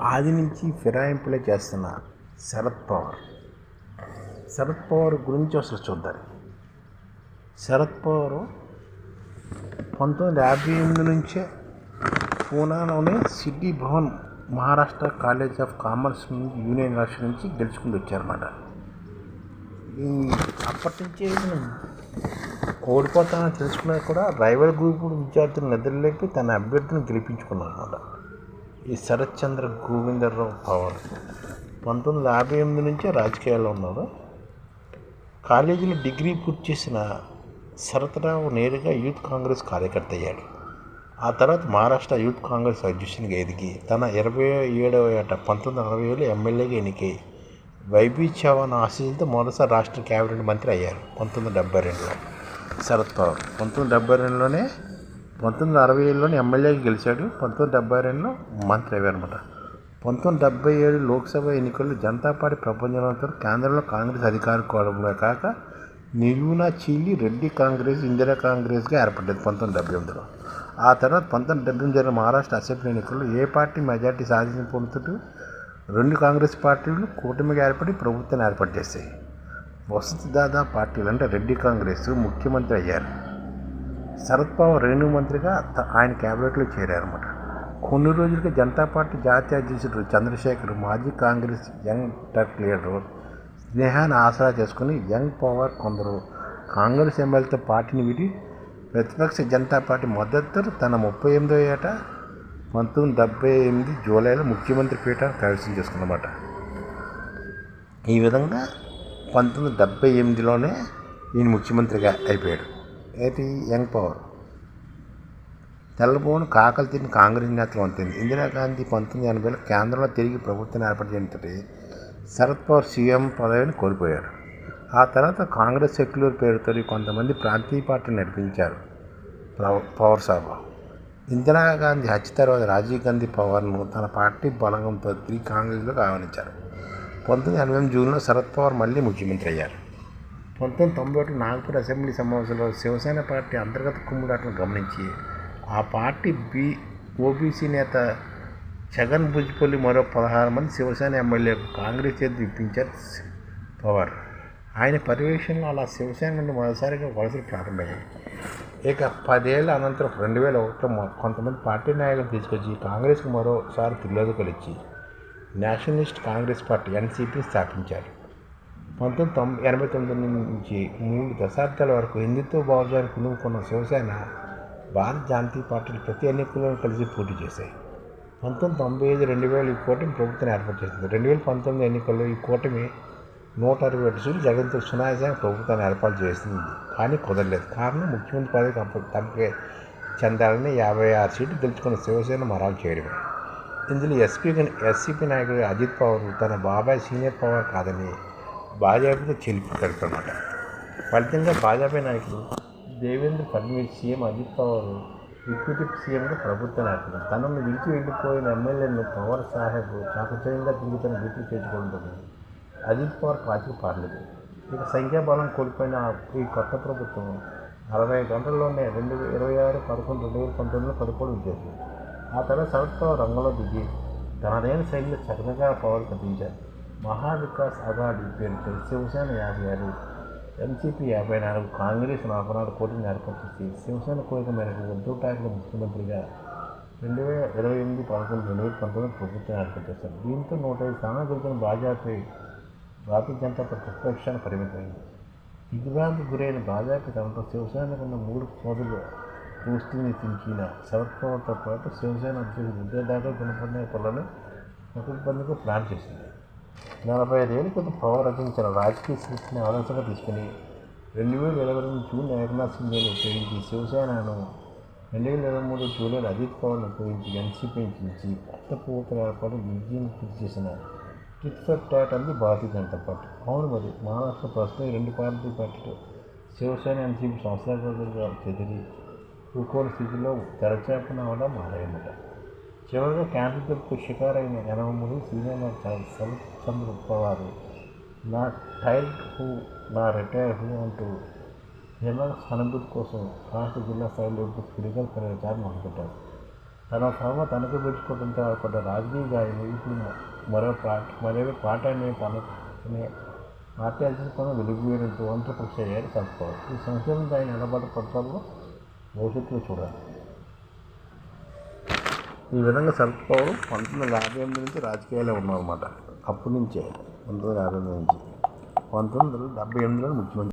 ఆది నుంచి ఫిరాయింపులే చేస్తున్న శరద్ పవార్. శరద్ పవార్ గురించి అసలు చూద్దాం. శరద్ పవార్ పంతొమ్మిది యాభై ఎనిమిది నుంచే పూనాలోని city Bhavan Maharashtra college of commerce నుంచి యూనియన్ యూనివర్సిటీ నుంచి గెలుచుకుంటూ వచ్చారన్నమాట. అప్పటి నుంచి ఓడిపోతానని తెలుసుకున్నా కూడా రైవల్ గ్రూప్ విద్యార్థులు నిద్రలేపి తన అభ్యర్థిని గెలిపించుకున్నారన్నమాట. ఈ శరత్ చంద్ర గోవిందరావు పవర్. పంతొమ్మిది వందల యాభై ఎనిమిది నుంచే రాజకీయాల్లో ఉన్నారు. కాలేజీలో డిగ్రీ పూర్తి చేసిన శరత్రావు నేరుగా యూత్ కాంగ్రెస్ కార్యకర్త అయ్యాడు. ఆ తర్వాత మహారాష్ట్ర యూత్ కాంగ్రెస్ అధ్యక్షునిగా ఎదిగి తన ఇరవై ఏడవ ఏట పంతొమ్మిది వందల అరవై ఏళ్ళు ఎమ్మెల్యేగా ఎన్నికై వైబీ చవాన్ ఆశీస్సులతో మొదటిసారి రాష్ట్ర కేబినెట్ మంత్రి అయ్యారు. పంతొమ్మిది వందల డెబ్బై రెండులో. శరత్ పవర్. పంతొమ్మిది వందల డెబ్బై రెండులోనే పంతొమ్మిది వందల అరవై ఏడులోనే ఎమ్మెల్యేగా గెలిచాడు పంతొమ్మిది వందల డెబ్బై రెండులో మంత్రి అయ్యారనమాట పంతొమ్మిది వందల డెబ్బై ఏడు లోక్సభ ఎన్నికల్లో జనతా పార్టీ ప్రపంచంలో కేంద్రంలో కాంగ్రెస్ అధికార కోవడంలో కాక నిలువున చీలి రెడ్డి కాంగ్రెస్ ఇందిరా కాంగ్రెస్గా ఏర్పడ్డది పంతొమ్మిది వందల డెబ్బై ఎనిమిదిలో. ఆ తర్వాత పంతొమ్మిది వందల డెబ్బై ఎనిమిది జరిగిన మహారాష్ట్ర అసెంబ్లీ ఎన్నికల్లో ఏ పార్టీ మెజార్టీ సాధించిన పొందుతూ రెండు కాంగ్రెస్ పార్టీలు కూటమిగా ఏర్పడి ప్రభుత్వాన్ని ఏర్పాటు చేశాయి. వసతిదాదా పార్టీలు అంటే రెడ్డి కాంగ్రెస్ ముఖ్యమంత్రి అయ్యారు. శరద్ పవార్ రెవెన్యూ మంత్రిగా ఆయన క్యాబినెట్లో చేరారన్నమాట. కొన్ని రోజులుగా జనతా పార్టీ జాతీయ అధ్యక్షుడు చంద్రశేఖర్ మాజీ కాంగ్రెస్ యంగ్ టర్క్ లీడరు స్నేహాన్ని ఆసరా చేసుకుని యంగ్ పవర్ కొందరు కాంగ్రెస్ ఎమ్మెల్యేతో పార్టీని విడి ప్రతిపక్ష జనతా పార్టీ మద్దతు తన ముప్పై ఎనిమిదో ఏట పంతొమ్మిది డెబ్బై ఎనిమిది జూలైలో ముఖ్యమంత్రి పీఠాన్ని కైవసం చేసుకున్నమాట. ఈ విధంగా పంతొమ్మిది డెబ్బై ఎనిమిదిలోనే ఈయన ముఖ్యమంత్రిగా అయిపోయాడు. AP young power. తెల్లబోను కాకలు తిని కాంగ్రెస్ నేతలు వంతింది ఇందిరాగాంధీ పంతొమ్మిది ఎనభైలో కేంద్రంలో తిరిగి ప్రభుత్వం ఏర్పడినంతటి శరద్ పవార్ సీఎం పదవిని కోల్పోయాడు ఆ తర్వాత కాంగ్రెస్ సెక్యులర్ పేరుతో కొంతమంది ప్రాంతీయ పార్టీని నడిపించారు పవర్ సాబు ఇందిరాగాంధీ హత్య తర్వాత రాజీవ్ గాంధీ పవార్ను తన పార్టీ బలంగంతో తిరిగి కాంగ్రెస్లోకి ఆహ్వానించారు. పంతొమ్మిది ఎనభై జూన్లో శరద్ పవార్ మళ్ళీ ముఖ్యమంత్రి అయ్యారు. పంతొమ్మిది తొంభై ఒకటి నాగపూర్ అసెంబ్లీ సమావేశంలో శివసేన పార్టీ అంతర్గత కుమ్ముడాటను గమనించి ఆ పార్టీ బి ఓబీసీ నేత జగన్ భుజ్పల్లి మరో పదహారు మంది శివసేన ఎమ్మెల్యే కాంగ్రెస్ చేతి ఇప్పించారు పవార్. ఆయన పర్యవేక్షణలో అలా శివసేన నుండి మొదటిసారిగా వలసలు ప్రారంభమయ్యాయి. ఇక పదేళ్ళ అనంతరం రెండు వేల ఒకటిలో కొంతమంది పార్టీ నాయకులు తీసుకొచ్చి కాంగ్రెస్కు మరోసారి తిలోదకలు ఇచ్చి నేషనలిస్ట్ కాంగ్రెస్ పార్టీ ఎన్సీపీ స్థాపించారు. పంతొమ్మిది తొంభై ఎనభై తొమ్మిది నుంచి మూడు దశాబ్దాల వరకు హిందుత్వ భావజాన్ని కునుకున్న శివసేన భారత జాతీయ పార్టీలు ప్రతి ఎన్నికల్లో కలిసి పోటీ చేశాయి. పంతొమ్మిది తొంభై ఐదు రెండు వేల ఈ కూటమి ప్రభుత్వం ఏర్పాటు చేసింది. రెండు వేల పంతొమ్మిది ఎన్నికల్లో ఈ కూటమి నూట అరవై ఏడు సీట్లు జగన్తో సునాయాసంగా ప్రభుత్వాన్ని ఏర్పాటు చేసింది కానీ కుదరలేదు. కారణం ముఖ్యమంత్రి పదవి అప్ప- తమకే చెందాలని యాభై ఆరు సీట్లు గెలుచుకున్న శివసేన మరాలు చేయడమే ఇందులో ఎస్పీ ఎస్సీపీ నాయకుడు అజిత్ పవార్ తన బాబాయ్ సీనియర్ పవర్ కాదని భాజపాతో చెల్లి పెడుతున్నమాట ఫలితంగా భాజపా నాయకుడు దేవేంద్ర ఫడ్నవీస్ సీఎం అజిత్ పవార్ డిప్యూటీ సీఎంగా ప్రభుత్వ నాయకుడు తనను విడిచి వెళ్ళిపోయిన ఎమ్మెల్యేలను పవర్ సాహెబ్ చాకచర్యంగా తిరిగి తన గుర్తు చేసుకోవడం అజిత్ పవార్ పార్టీకి పారలేదు. ఇక సంఖ్యాబలం కోల్పోయిన ఈ కొత్త ప్రభుత్వం అరవై గంటల్లోనే రెండు ఇరవై ఆరు పదకొండు రెండు వేల పంతొమ్మిదిలో పడుకోవడం చేసింది ఆ తర్వాత శరద్ పవార్ రంగంలో దిగి తనదైన శైలిలో చక్కగా పవర్ కట్టించారు మహావికాస్ వికాస్ పేరుతో శివసేన యాభై ఆరు ఎన్సీపీ యాభై నాలుగు కాంగ్రెస్ నలభై నాలుగు కోటిని ఏర్పాటు చేసి శివసేన కోరిక మేరకు ఉద్ధవ్ ఠాక్రే ముఖ్యమంత్రిగా రెండు వేల ఇరవై ఎనిమిది పదకొండు రెండు వేల పంతొమ్మిది ప్రభుత్వం ఏర్పాటు చేశారు. దీంతో నూట ఐదు స్థానాలు గెలిచిన భాజపా భారతీయ జనతా పార్టీ ప్రతిపక్షాన్ని పరిమితమైంది. దిగ్భ్రాంతి గురైన భాజపా తనతో శివసేనకు ఉన్న మూడు సోదరులు పోస్టుల్ని తెంచిన శరద్ పవార్తో పాటు శివసేన అధ్యక్షుడు విద్యాదాగా గుణపడిన పిల్లలు ప్రతిబంధకు ప్లాన్ చేసింది. నలభై ఐదేళ్ళ క్రితం పవర్ రచించిన రాజకీయ సృష్టిని ఆలోచనగా తీసుకుని రెండు వేల ఇరవై రెండు జూన్ ఏకనాథ్ సింగ్ని ఉపయోగించి శివసేనను రెండు వేల ఇరవై మూడు జూలైలో అజిత్ పవార్ను ఉపయోగించి ఎన్సీపీ నుంచి కొత్త ప్రభుత్వం ఏర్పాటు విజయం పూర్తి చేసిన టిట్ ఫర్ టాట్ అంది భారతీయ జనతా పార్టీ. అవును మరి మహారాష్ట్ర ప్రస్తుతం రెండు పార్టీ పార్టీలు శివసేన ఎన్సీపీ సంస్థాగతంగా చెదిరి రుకోల స్థితిలో తెరచేపనవడం మారాయన్నమాట చివరిగా క్యాన్సర్ షికారైన ఎనభై మూడు సీనియర్ శరత్ చంద్ర నా టైల్ హూ నా రిటైర్ హూ అంటూ జిల్లా సానుభూతి కోసం రాష్ట్ర జిల్లా స్థాయిలో ఇప్పుడు ఫిడికల్ ప్రచారం మొదలుపెట్టారు. తన శ్రమ తనకు పెంచుకోవడంతో ఏర్పడ్డ రాజకీయ గాయని ఇప్పుడు మరో పార్టీ మరో పాట అనే తననే పార్టీ అధిష్టానం వెలుగువేయడంతో ఒంటరి అయ్యారు తప్పదు ఈ సంక్షేమం ఆయన నిలబడ పట్టాల్లో భవిష్యత్తులో చూడాలి. ఈ విధంగా శరద్ పవార్ పంతొమ్మిది వందల యాభై ఎనిమిది నుంచి రాజకీయాలే ఉన్నారన్నమాట. అప్పటి నుంచే పంతొమ్మిది వందల యాభై ఎనిమిది నుంచి. పంతొమ్మిది వందల డెబ్బై ఎనిమిదిలో ముఖ్యమంత్రి